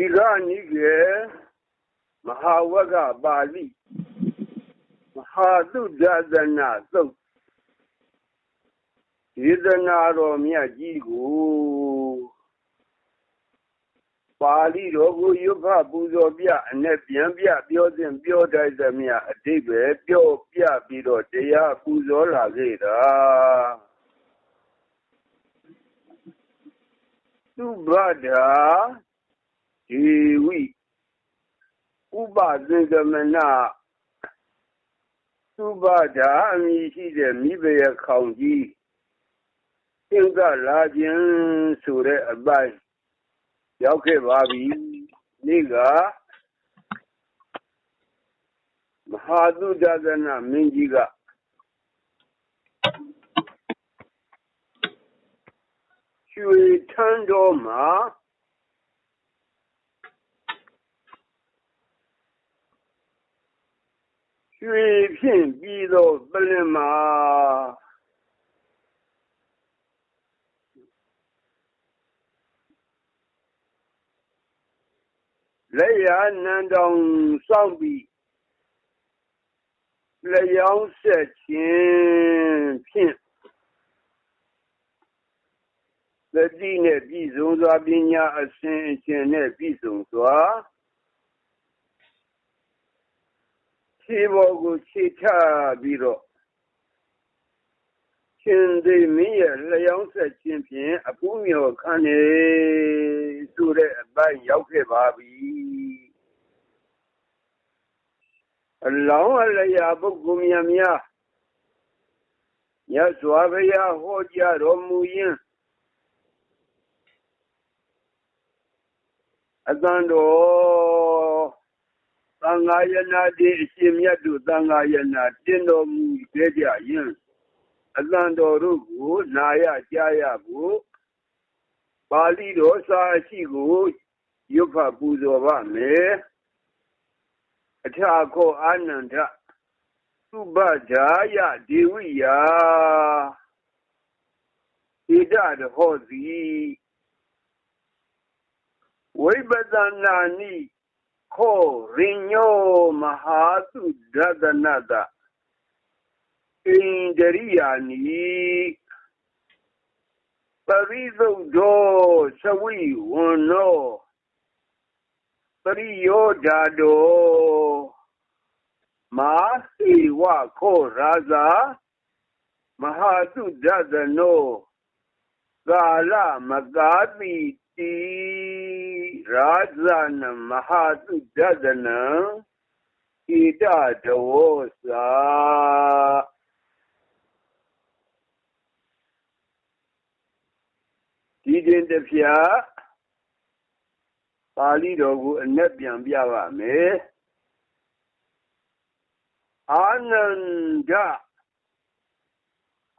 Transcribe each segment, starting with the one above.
ဒီကနိကေမဟာဝကပါဠိမဟာသုဒသနာသုတ်ဒေသနာတော်မြတ်ကြီးကိုပါဠိတော်ကိုယုဖပူဇော်ပြအ내ပြန်ပြပြောစဉ်ပြောတိုက်သမျှအတိတ်ပဲပြောပြပြီးတော့တရားပူဇော်လာခဲ့တာသုဘဒာ ဒေဝိဥပသင်္ကမနသုဘဒာအမည်ရှိတဲ့မိဘရဲ့ခေါင်ကြီးသင်္ကလာခြင်းဆိုတဲ့အပိုင်းရောက်ခဲ့ပါပြီနေ့ကမဟာသုဒသနာမင်းကြီးကရွှေထန်းတော်မှာ ရွှေဖြင့်ပြီးသောပလင်မှာလက်ရနန်းတောင်စောင့်ပြီးလျောင်းဆက်ခြင်းဖြင့်သတိနဲ့ပြည့်စုံစွာပညာအစဉ်အရှင်နဲ့ပြည့်စုံစွာ ခြေပေါ်ကိုခြေချပြီးတော့ရှင်သေမင်းရဲ့လျောင်းဆက်ခြင်းဖြင့်အပူမြော်ခံနေဆိုတဲ့အပိုင်းရောက်ခဲ့ပါပြီအလောင်းအလျာပုဂ္ဂိုလ်များများမြတ်စွာဘုရားဟောကြားတော်မူရင်းအတန်တော် သံဃာယနာတိအရှင်မြတ်တို့သံဃာယနာတင်တော်မူခဲ့ကြယင်အတန်တော်တို့ကိုနာရကြားရဖို့ပါဠိတော်စာအရှိကိုရွတ်ဖတ်ပူဇော်ပါမယ်အထာခောအာနန္ဒသုဘဓာယဒေဝိယဣဒတဟောတိဝိပဿနာနိ ခောရိညောမဟာသုဒသနတဣန္ဒရိယာနိပရိသုဒ္ဓောသဝိဝန္နောပရိယောဓာတောမာသေဝခောရာဇာမဟာသုဒသနောကာလမကာတိတိ ရာဇနမဟာသုဒသနံဣတတဝောသာဒီတင်တဖြာပါဠိတော်ကိုအ내ပြန်ပြပါမယ်အာနန္ဒ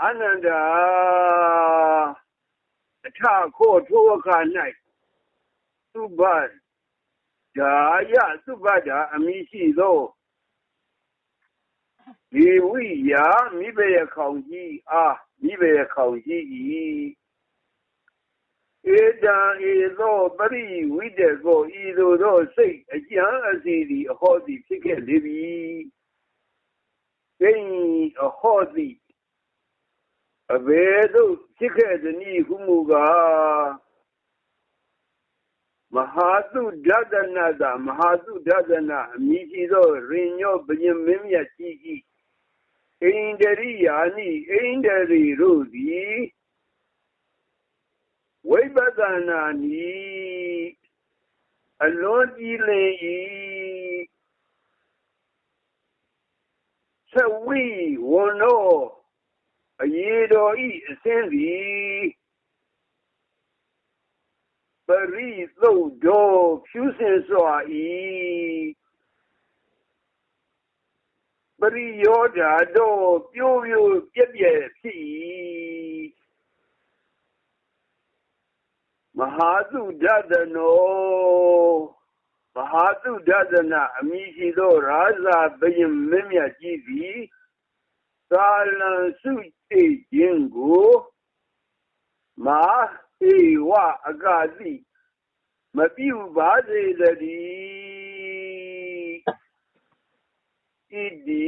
အာနန္ဒအထခိုးထိုအခါ၌ သုဘဒါယသုဘဒါအမိရှိသောဒီဝိယာမိဘရဲ့ခေါင်ကြီးအားမိဘရဲ့ခေါင်ကြီး၏ဧတံဧသောပရိဝိတေကိုဤသို့သောစိတ်အကျံအစီသည်အဟောသည်ဖြစ်ခဲ့လေပြီသိအဟောသည်အဘယ်သို့ဖြစ်ခဲ့သည်နည်းဟုမူကား မဟာသုဒသနာသာမဟာသုဒသနာအမိရှိသောရင်ညောဘယင်မင်းမြတ်ကြီး၏အိန္ဒရိယာနိအိန္ဒရိတို့သည်ဝိပဿနာနိအလွန်ကြည်လင်၏သဝိဝန္နောအရေးတော်ဤအစင်းသည်ပ ရိသုတ်တော်ဖြူစင်စွာ၏ပရိယောဓာတော်ပြိုးပြိုးပြက်ပြက်ဖြစ်၏မဟာသုဒသနောမဟာသုဒသနာအမိရှိသောရာဇာဘယင်မင်းမြတ်ကြီးသည်သာလံစုကြည်ခြင်းကိုမာ ဧဝအကတိမပြုပါစေတည်းဣတိ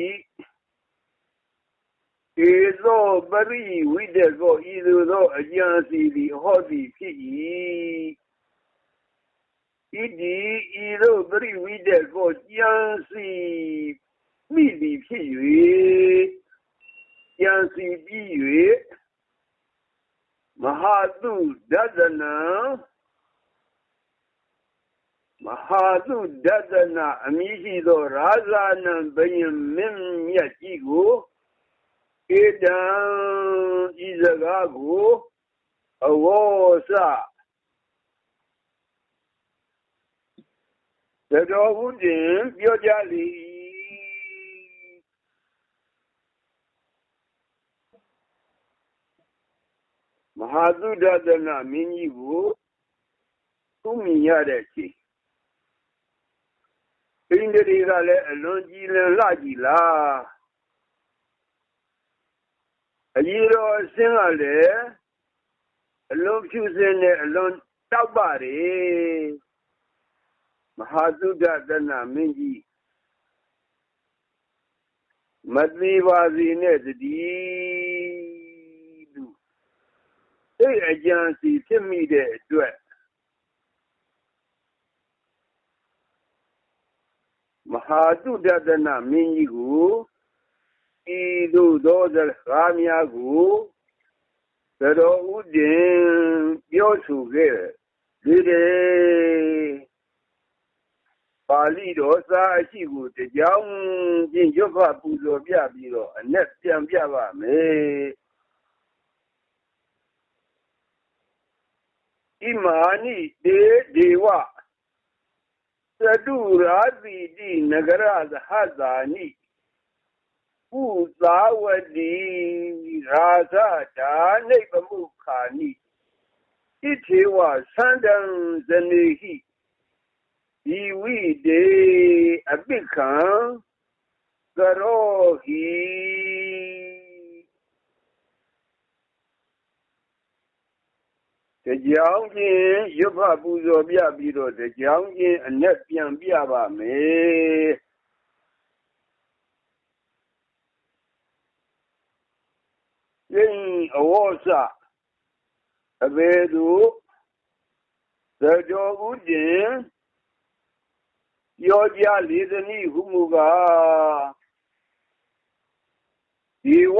ဧသောပရိဝိတကောဤသို့သောအကျံစီသည်ဟောသည်ဖြစ်၏ဣတိဤသို့ပရိဝိတကောကျံစီမိသည်ဖြစ်၍ကျံစီပြီး၍ မဟာတုဒသနံမဟာသုဒသနာအမည်ရှိသောရာဇာနံဘယင်မင်းမြတ်ကြီးကိုဧတံဤစကားကိုအဝေါစတတော်ဟုတင်ပြောကြလေမ ဟာသုဒသနာမင်းကြီးကိုသူမြင်ရတဲ့ချိန်ဣန္ဒြေကလည်းအလွန်ကြည်လင်လှကြည်လားအကြီးတော်အစင်းကလည်းအလွန်ဖြူစင်နဲ့အလွန်တောက်ပါတယ်မဟာသုဒ္ဓတနာမင်းကြီးမသိပါစေနဲ့တည်းသူစိ တ်အကြံစီဖြစ်မိတဲ့အတွက်မဟာတုဒတနာမင်းကြီးကိုဤသို့သောစကားများကိုသတော်ဥဒင်ပြောဆိုခဲ့ဒီတဲ့ပါဠိတော်စာအရှိကိုတကြောင်ချင်းရွတ်ဖပူဇော်ပြပြီးတော့အ내ပြန်ပြပါမယ် ဣမာနိတေဒေဝသတုရာတိတိနဂရသဟတာနိဥသာဝတိရာဇတာနိဗ္ဗမုခာနိဣထေဝသန္တံဇနေဟိဒီဝိတေအပိခံကရောဟိ တကြောင်ချင်းရွတ်ဖပူဇော်ပြပြီးတော့တကြောင်ချင်းအ내ပြန်ပြပါမယ်ယင်းအဝေါစအဘေသူသကြောဥဒင်ပြောကြလေသနည်းဟုမူကားဒီဝ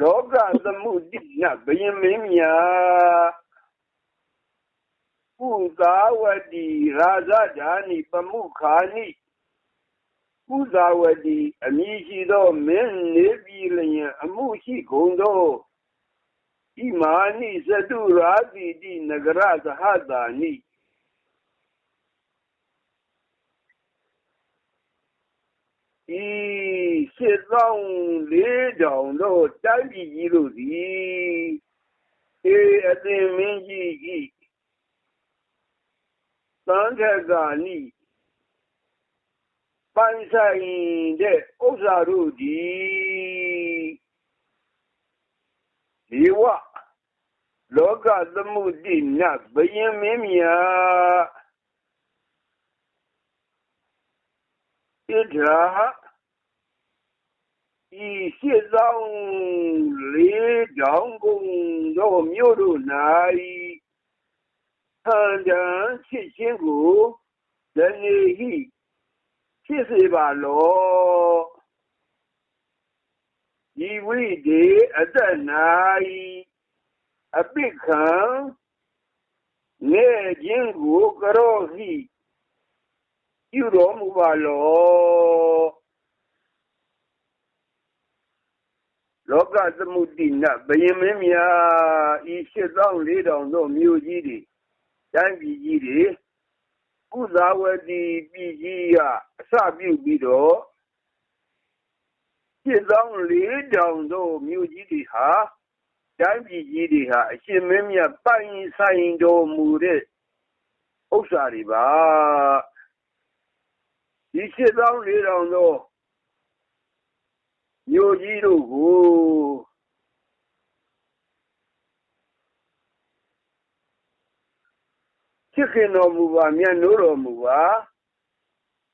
လောက သမှုတိနဘယင်မင်းမြာပုသာဝတိရာဇဓာနိပမုခာနိပုသာဝတိအမည်ရှိသောမင်းနေပြည်လျင်အမှုရှိကုန်သောဣမာနိသတုရာတိတိနဂရသဟတာနိ ဤရှစ်သောင်းလေးတောင်တို့တိုင်းပြည်ကြီးတို့သည်အေအသင်မင်းကြီးဤသံဃာကနိပိုင်ဆိုင်တဲ့ဥစ္စာတို့သည်ဒီဝလောကသမှုတိနဘယင်မင်းမြတ်ဣဒရာ ဤရှစ်ဆောင်လေးတောင်ကုန်သောမြို့တို့၌ဟန်တန်ချစ်ချင်းကိုဇနေဟိဖြစ်စေပါလောဤဝိတေအတ္တ၌အပိခံငဲ့ခြင်းကိုကရောဟိပြုတော်မူပါ လောလောကသမှုတိနဘယင်မင်းများဤ8400သောမြို့ကြီးတွေတိုင်းပြည်ကြီးတွေကုသာဝတိပြည်ကြီးကအစပြုပြီးတော့8400သောမြို့ကြီးတွေဟာတိုင်းပြည်ကြီးတွေဟာအရှင်မင်းမြတ်ပိုင်ဆိုင်တော်မူတဲ့ဥစ္စာတွေပါဒီ8400သော မြို့ကြီးတို့ကိုချစ်ခင်တော်မူပါမြတ်နိုးတော်မူပါ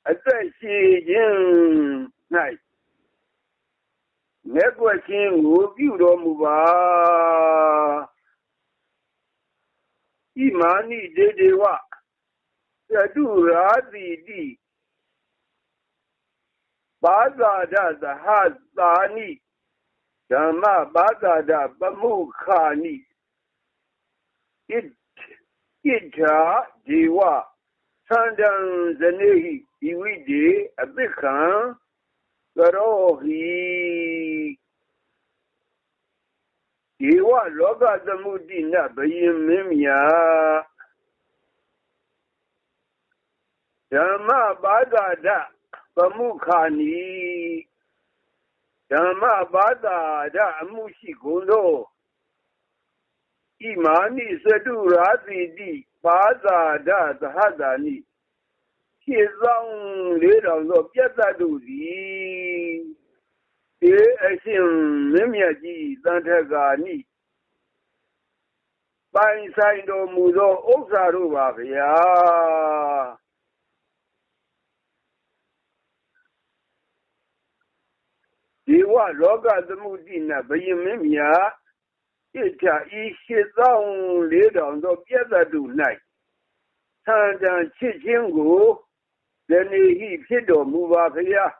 အသက်ရှိခြင်း၌လက်ွက်ခြင်းကိုပြုတော်မူပါဣမာနိဒေဒေဝသတုရာတိတိ ဘာသာဒသဟသာနိဓမ္မဘာသာဒပမုခာနိဣဣထာဒေဝသန္တံဇနေဟိဒီဝိဒေအပိခံကရောဟိဒေဝလောကသမုဒိနဘယင်မင်းမြာဓမ္မဘာသာဒ ပမုခာနီဓမ္မဘာသာဒအမှုရှိကုန်သောဣမာနိသတုရာတိတိဘာသာဒသဟတာနိခြေဆောင်လေးတော်သောပြတ်တတ်တို့သည်ေအရှင်မင်းမြတ်ကြီးတန်ထကာနိပိုင်ဆိုင်တော်မူသောဥစ္စာတို့ပါဗျာဒီဝ လောကသမှုတိနဘယင်မင်းမြတ်ဣထဤရှိသောလေးတော်သောပြတ်တတ်တို့၌သံတန်ချစ်ခြင်းကိုဇနေဟိဖြစ်တော်မူပါဖျား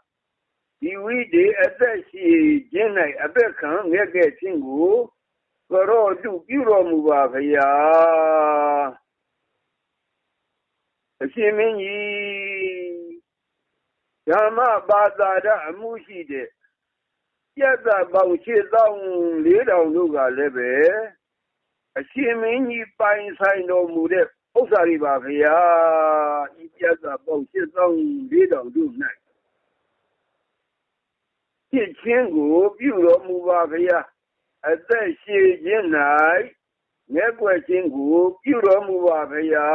ဒီဝိဒေအသက်ရှိခြင်း၌အပက်ခံငဲ့ခဲ့ခြင်းကိုကရောတုပြုတော်မူပါဖျားအရှင်မင်းကြီးဓမ္မပါတာရအမှုရှိတဲ့ ပြတ်တာပေါင်းရှင်းသောလေးတောင်တို့ကလည်းပဲအရှင်မင်းကြီးပိုင်ဆိုင်တော်မူတဲ့ဥစ္စာတွေပါဗျာဤပြတ်သာပေါင်းရှင်းသောလေးတောင်တို့၌ဖြစ်ချင်းကိုပြုတော်မူပါဗျာအသက်ရှိခြင်း၌ငဲ့ွက်ခြင်းကိုပြုတော်မူပါဗျာ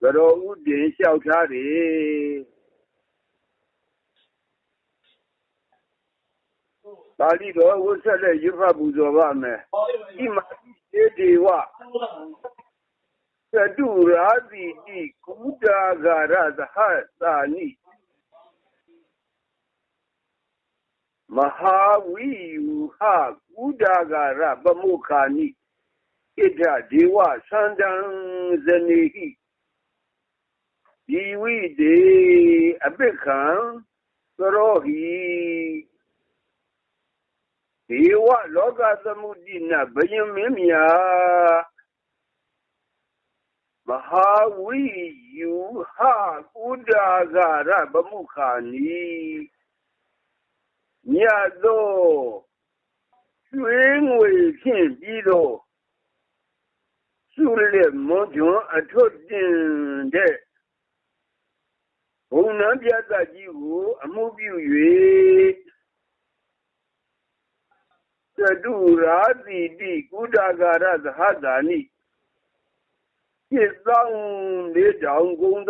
လို့တော်ဥဒင်လျှောက်ထားတယ် ပါဠိတော်ဝတ်ဆက်တဲ့ရွတ်ဖတ်ပူဇော်ပါမယ်ဣမတိဒေဝသတုရာတိတိကုတာဂရသဟသာနိမဟာဝိယူဟကုဒါဂရပမုခာနိဣဒဒေဝသန္တံဇနေဟိဒီဝိဒေအပိခံသရောဟိ ဒေဝလောကသမုဒိနဘယင်မင်းမြာမဟာဝိယူဟကုဒါဂရဗမုခာနီမြတ်သောရွှေငွေဖြင့်ပြီးသောစုလက်မွန်ကျွန်းအထွတ်တင်တဲ့ဘုံနံပြတ်ကြီးကိုအမှုပြု၍ သတုရာတိတိကုဒဂရသဟတာနိจิตသောလေးတောင်ကုန်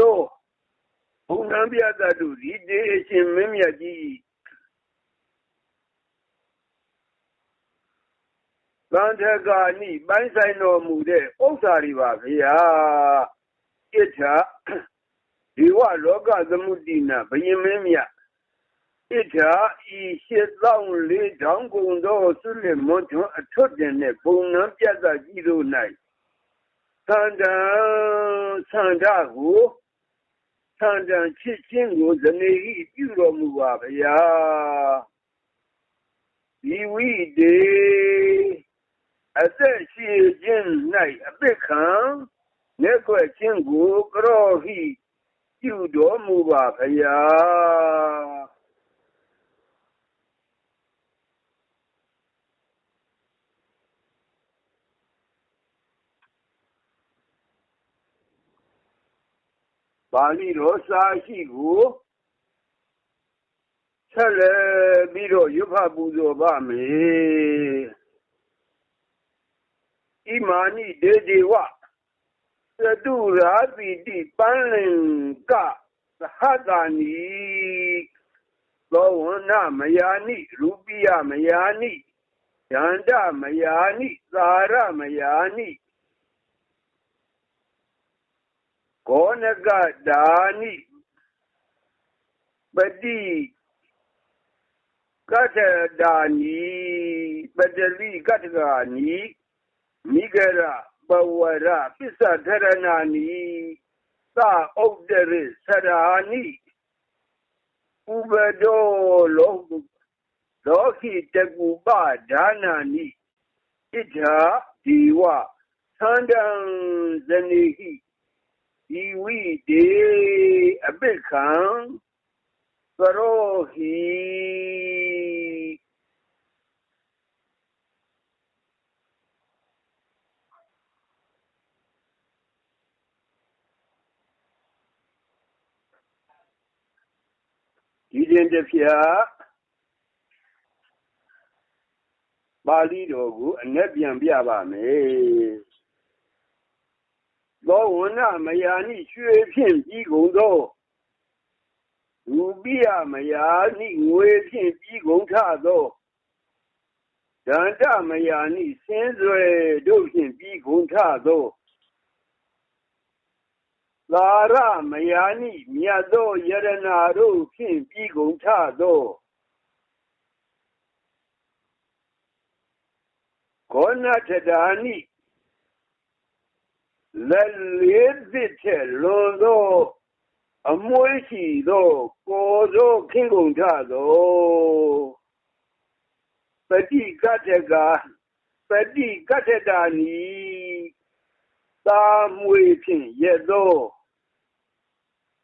သောဘုံနံပြတတုဒီတေအရှင်မင်းမြတ်ကြီးသံထကာနိပိုင်းဆိုင်တော်မူတဲ့ဥစ္စာတွေပါဗျာဣထဒီဝလောကသမုဒိနာဘယင်မင်းမြတ်ဣထာဤရှစ်သောင်းလေးထောင်ကုန်သောဆုလင်မွန်ထွန်းအထွတ်တင်တဲ့ဘုံနံပြတ်သာကြီးတို့၌သန္တံသန္တာကိုသန္တံချစ်ချင်းကိုဇနေဤပြုတော်မူပါဗျာဒီဝိဒေအသက်ရှိခြင်း၌အပိခံလက်ွက်ခြင်းကိုကရောဟိပြုတော်မူပါဗျာ ပါဠိတော်စာရှိကိုဆက်လက်ပြီးတော့ရွတ်ဖတ်ပူဇော်ပါမယ်ဣမာနိဒေဒေဝသတုရာတိတိပန်းလင်ကသဟတာနိသောဝနမယာနိရူပိယမယာနိယန္တမယာနိသာရမယာနိ ကောနကဒါနိပတိကတ္တဒါနိပတလိကတ္တဂာနိမိဂရပဝရပစ္စထရဏာနိသဥဒ္ဒရိသရာနိဥပဒောလောလောကိတကူပဒါနာနိဣဋ္ဌဒီဝသန္တံဇနိဟိ ဒီဝိတေအပိခံသရောဟိဒီရင်တဖျားပါဠိတော်ကိုအ내ပြန်ပြပါမယ် သောဝဏမယာနိရွှေဖြင့်ပြီးကုန်သောလူပိယမယာနိငွေဖြင့်ပြီးကုန်ထသောဒန္တမယာနိစင်းစွဲတို့ဖြင့်ပြီးကုန်ထသောသာရမယာနိမြတ်သောယရနာတို့ဖြင့်ပြီးကုန်ထသောခောနထဒါနိ လက်လေးသစ်ထက်လွန်သောအမွေးရှိသောကိုယ်သောခင်းကုန်ထသောပတိကတ္တကပတိကတ္တတာနီသာမွေဖြင့်ရက်သော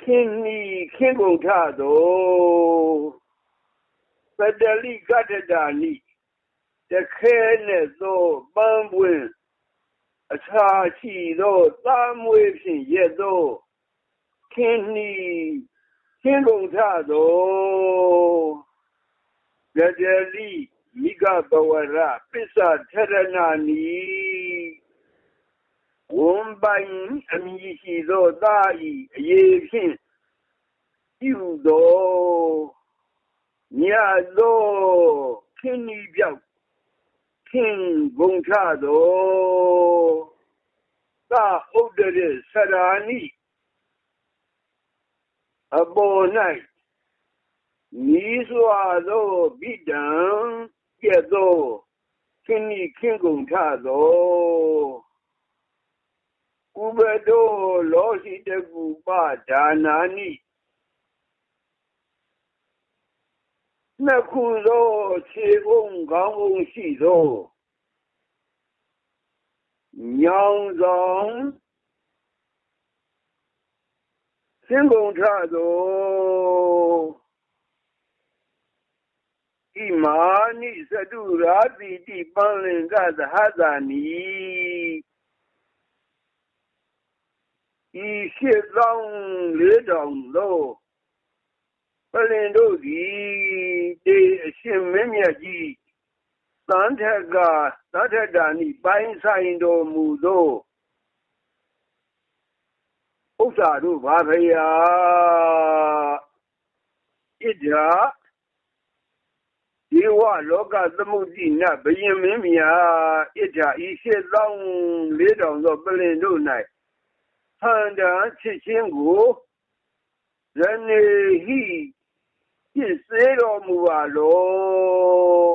ခင်းနီခင်းကုန်ထသောပတလိကတ္တတာနီတခဲနဲ့သောပန်းပွင့် အခြားရှိသောသားမွေးဖြင့်ရက်သောခင်းနှီခင်းကုန်ထသောဂဒလိမိဂဘဝရပစ္စထရဏနီဝံပိုင်အမည်ရှိသောသားဤအရေးဖြင့်ပြုသောမြတ်သောခင်းဤပြောက် ခင်ဂုံထသောသာဥဒ္ဒရဆရာနိအပေါ်၌နီးစွာသောဗိဒံပြည့်သောခင်ဤခင်ဂုံထသောဥပဒောလောရှိတကူပဒါနာနိ နှစ်ခုသောခြေကုံခေါင်းကုံရှိသောညောင်ဆောင်စင်ကုန်ထသောဣမာနိသတုရာတိတိပန္လင်္ဂသဟဇာနိဤရှိသောလေးတောင်သော ပလင်တို့သည်တေအရှင်မင်းမြတ်ကြီးသံထက်ကသတ္ထတာနိပိုင်းဆိုင်တော်မူသောဥစ္စာတို့ဘာဖရာဣဒ္ဓဒီဝလောကသမုဒိနဘယင်မင်းမြတ်ဣဒ္ဓဤရှိသောလေးတောင်သောပလင်တို့၌ဟန္တာချစ်ချင်းကိုဇနေဟိ ဖြစ်စေတော်မူပါလော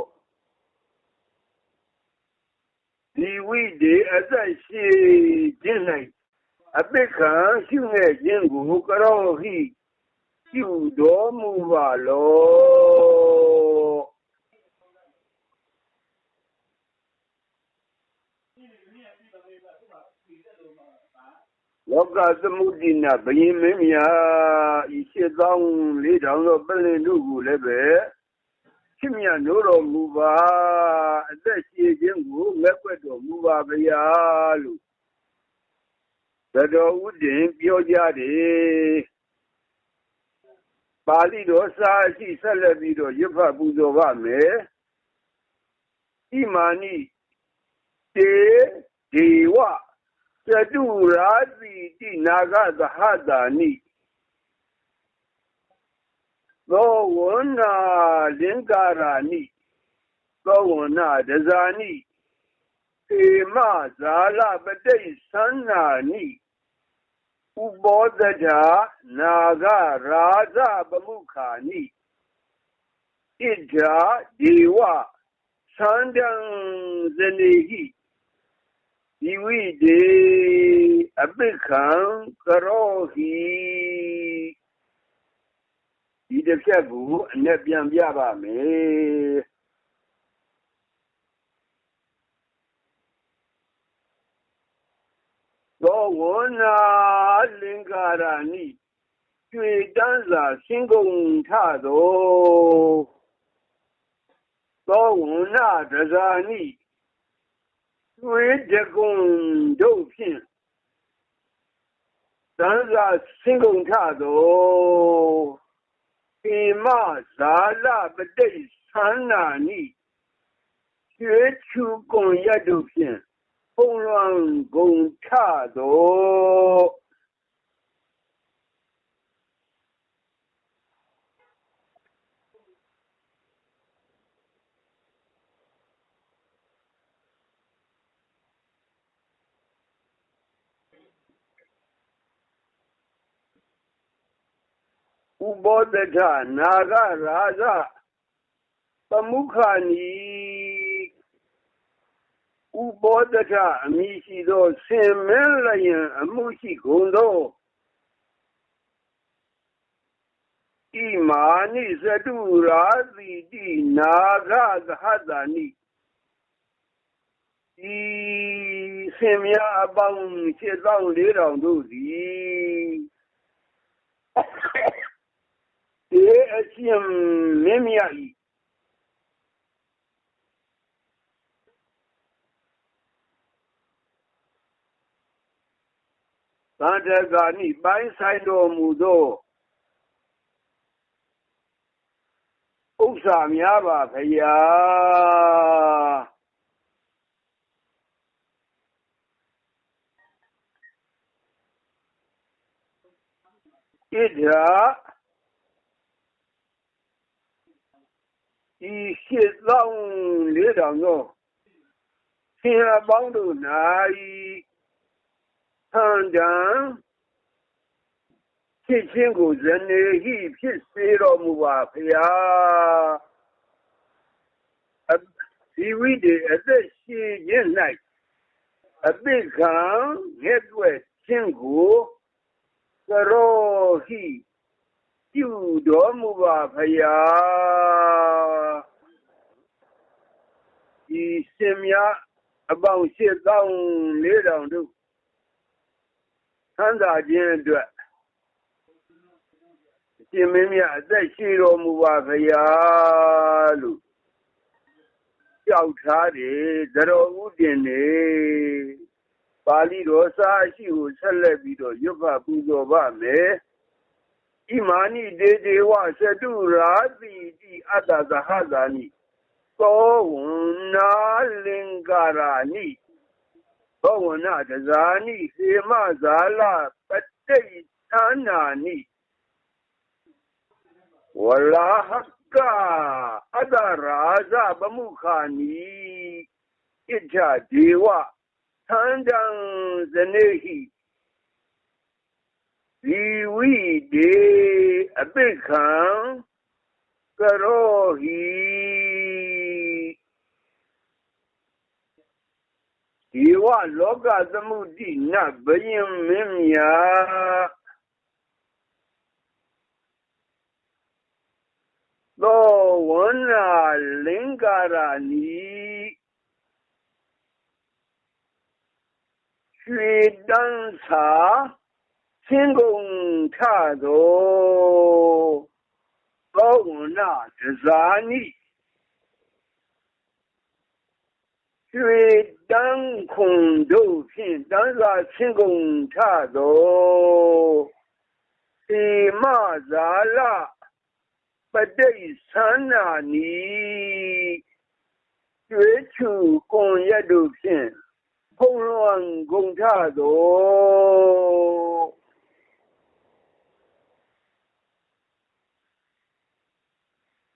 ဒီဝိဒေအသက်ရှိခြင်း၌အပိခံရှုငဲ့ခြင်းကိုကရောဟိရှုတော်မူပါလော လောကသမုဒိနဘယင်မင်းများဤရှစ်သောင်းလေးထောင်သောပလင်တို့ကိုလည်းပဲချစ်မြတ်နိုးတော်မူပါအသက်ရှင်ခြင်းကိုလက်ွက်တော်မူပါဗျာလို့သတော်ဥဒင်ပြောကြတယ်ပါဠိတော်စာရှိဆက်လက်ပြီးတော့ရွတ်ဖတ်ပူဇော်ပါမယ်ဣမာနိတေဒေဝ သတုရာတိတိနာဂသဟတာနိသောဝနာလင်္ကာရာနိသောဝနာဒဇာနိဧမဇာလပတိသန္နာနိဥဘောဓတာနာဂရာဇပမှုခာနိဣဒ္ဓာဒေဝသန္တံဇနေဟိ ဒီဝိဒေအပိခံကရောဟိဒီတစ်ဖြတ်ကိုအ내ပြန်ပြပါမယ်သောဝနာလင်္ကာရဏိကျွေတန်းစာရှင်းကုန်ထသောသောဝနာဒဇာနိ ကျွေတကုံတို့ဖြင့်တန်းစာရှင်းကုန်ထသောပေမဇာလပတိသန္နာနိကျွေချူကွန်ရတို့ဖြင့်ပုံလွန်ဂုံထသော ဥဘောတထနာဂရာဇသမုခာနီဥပောတထအမိရှိသောဆင်မင်းလျင်အမှုရှိကုန်သောဣမာနိသတုရာတိတိနာဂသဟတနိဤဆင်များအပေါင်း7400တို့သည်ဒီ အချင်းမင်းမြတ်ဤသံတကာနိပိုင်းဆိုင်တော်မူသောဥစ္စာများပါဖရာဣ ဒရာဤရှိသောလေးတော်သောဆင်အပေါင်းတို့၌ဟန်တံဖြစ်ခြင်းကိုဇနေဟိဖြစ်စေတော်မူပါဖျားဒီဝိတေအသက်ရှိခြင်း၌အပိခံငဲ့ွယ်ခြင်းကိုသရောဟိပြုတော်မူပါဖျား ဒီစင်များအပေါင်းရှိသောလေးတောင်တို့ဆန်းသာခြင်းအတွက်ရှင်မင်းမြတ်အသက်ရှိတော်မူပါခရာလို့ကြောက်ထားတယ်သတော်ဥတင်နေပါဠိတော်စာရှိကိုဆက်လက်ပြီးတော့ရွတ်ဖတ်ပူဇော်ပါမယ်ဣမာနိဒေဒေဝသတုရာတိတိအတ္တသဟဇာနိ သောဝနာလင်္ကာရာနိဘောဝနတဇာနိဟေမဇာလပတိသနာနိဝလာဟကအတရာဇပမုခာနိဣဋ္ဌဒေဝသန္တံဇနေဟိဒီဝိဒေအပိခံကရောဟိ ဒီဝလောကသမှုတိနဘယင်မင်းမြာသောဝနာလင်္ကာရနီရွှေတန်းစာဆင်းကုန်ထသော သောဝနာဒဇာနိရွှေတန်းခွန်တို့ဖြင့်တန်းစာချင်းကုန်ထသောသေမဇာလပတိသန္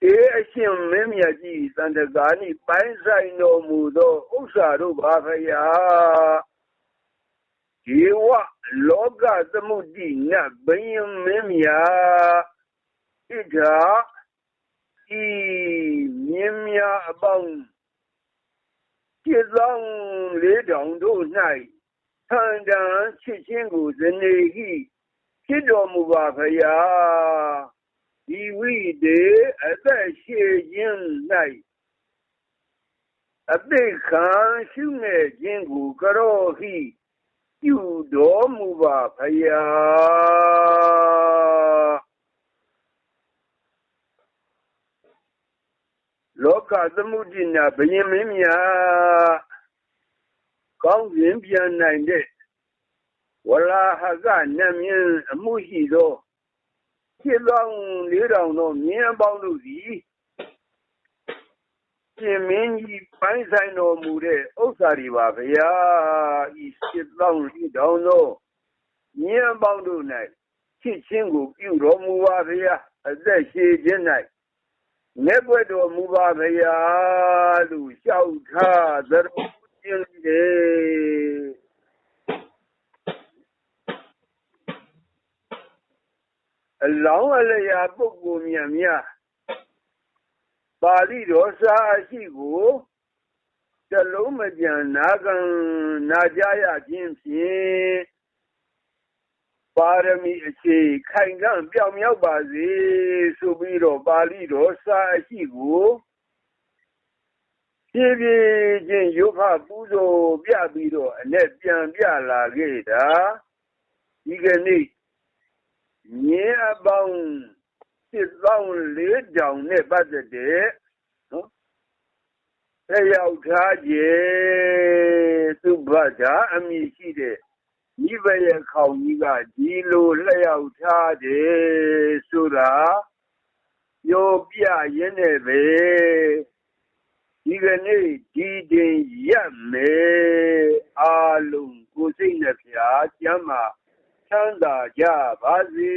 အမှုရှိသောဝလာဟကနံမြင်အမှုရှိကုန်သောဣမာနိစတုရာဝီတိသဟတာနိဤမြင်အပေါင်း၈၄000တို့သည်အေးအရှင်မင်းမြတ်ကြီးတန်တကာနိပိုင်းဆိုင်တော်မူသောဥစ္စာတို့ပါဖရာဒီဝလောကသမုဒ္တိနဘယင်မင်းမြတ်ဣဒာဤမြင်းများအပေါင်းจิตသောလေးတောင်တို့၌ဆန္ဒချစ်ချင်းကိုဇနေဟိဖြစ်တော်မူပါဖရာ ဒီဝိတေအသက်ရှိခြင်း၌အသိခံရှုငယ်ခြင်းကိုကရောဟိပြုတော်မူပါဖရာလောကသမုဒိနာဘယင်မင်းများကောင်းစဉ်ပြန်နိုင်တဲ့ဝလာဟကနတ်မြင်းအမှုရှိသော ဖြစ်သောလေးတောင်သောမြင်းအပေါင်းတို့သည်ရှင်မင်းကြီးပိုင်းဆိုင်တော်မူတဲ့ဥစ္စာတွေပါဗျာဤဖြစ်သောလေးတောင်သောမြင်းအပေါင်းတို့၌ချစ်ချင်းကိုပြုတော်မူပါဗျာအသက်ရှိခြင်း၌လက်ွက်တော်မူပါဗျာလို့လျှောက်ထားသရုပ်ခြင်းလေ အလောင်းအလျာပုဂ္ဂိုလ်မြတ်များပါဠိတော်စာအရှိကိုတလုံးမကြံနာခံနာကြရခြင်းဖြင့်ပါရမီအခြေခိုင်ခံ့ပြောင်မြောက်ပါစေဆိုပြီးတော့ပါဠိတော်စာအရှိကိုဖြည်းဖြည်းချင်းရုပ်ခပူဇော်ပြပြီးတော့အနဲ့ပြန်ပြလာခဲ့တာဒီကနေ့ မြင်းအပေါင်းစစ်ပေါင်း၄တောင်နဲ့ပတ်သက်တဲ့နော်ဆယောက်ထားကျေသူဘတ်တာအမိရှိတဲ့မိဘရဲ့ခေါင်းကြီးကဒီလိုလျှောက်ထားတယ်ဆိုတာပြောပြရင်းနဲ့ပဲဒီကနေ့ဒီတင်ရက်မယ်အာလုံးကိုစိတ်နဲ့ဖျားကျမ်းမှာ ချမ်းသာကြပါစေ